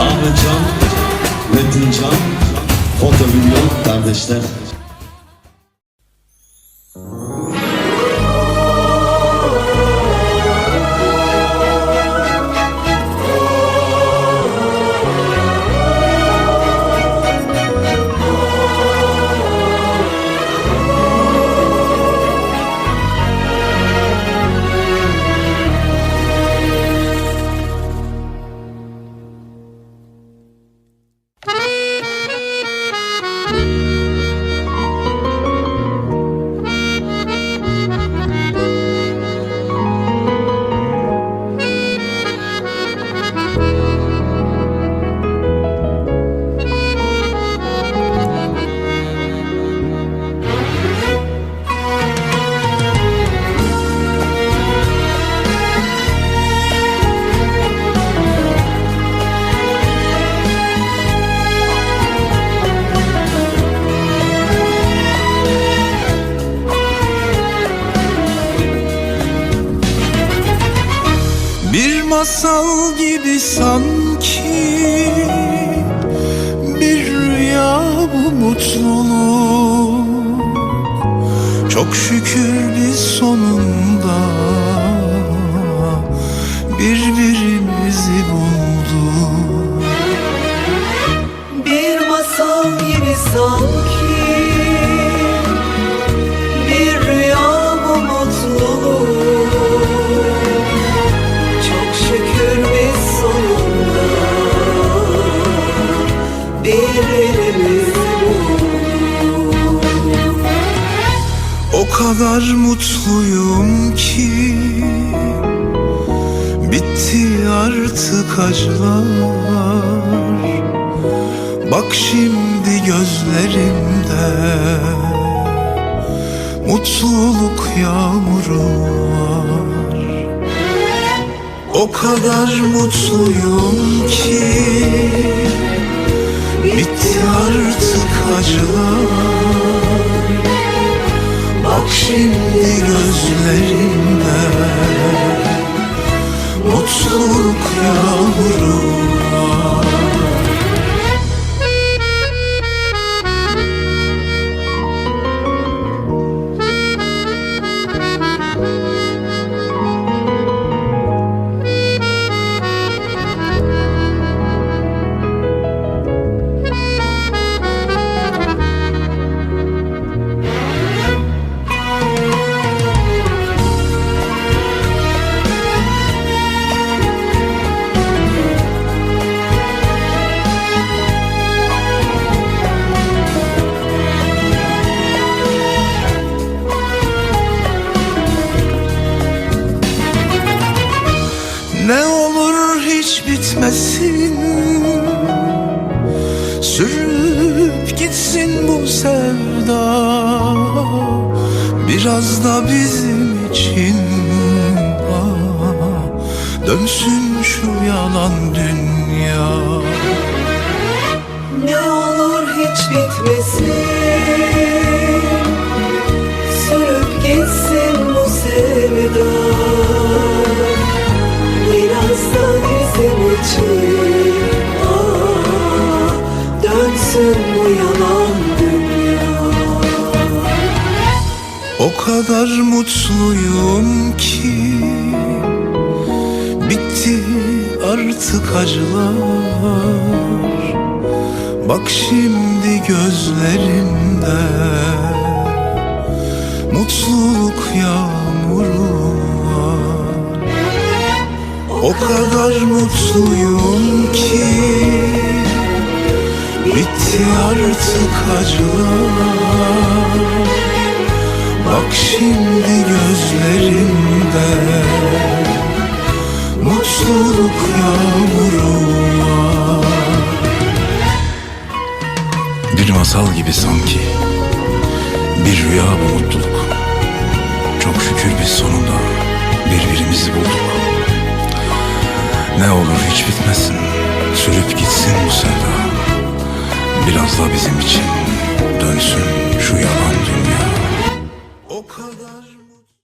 Ahmetcan, Metincan, Foto Milyon kardeşler. Bir masal gibi sanki. Bir rüya bu mutluluk. Çok şükür biz sonunda Birbirimizi bulduk. Bir masal gibi sanki kadar mutluyum ki. Bitti artık acılar. Bak şimdi gözlerimde Mutluluk yağmuru var. O kadar mutluyum ki. Bitti artık acılar Mutluluk yağmuru Ne olur hiç bitmesin. Sürüp gitsin bu sevda Biraz da bizim için. Ah, Dönsün şu yalan dünya. Ne olur hiç bitmesin kadar mutluyum ki. Bitti artık acılar. Bak şimdi gözlerimde Mutluluk yağmuru O kadar mutluyum ki. Bitti artık acılar Bak şimdi gözlerimde Mutluluk yağmuru Bir masal gibi sanki Bir rüya bu mutluluk. Çok şükür biz sonunda Birbirimizi bulduk. Ne olur hiç bitmesin Sürüp gitsin bu sevda. Biraz da bizim için Dönsün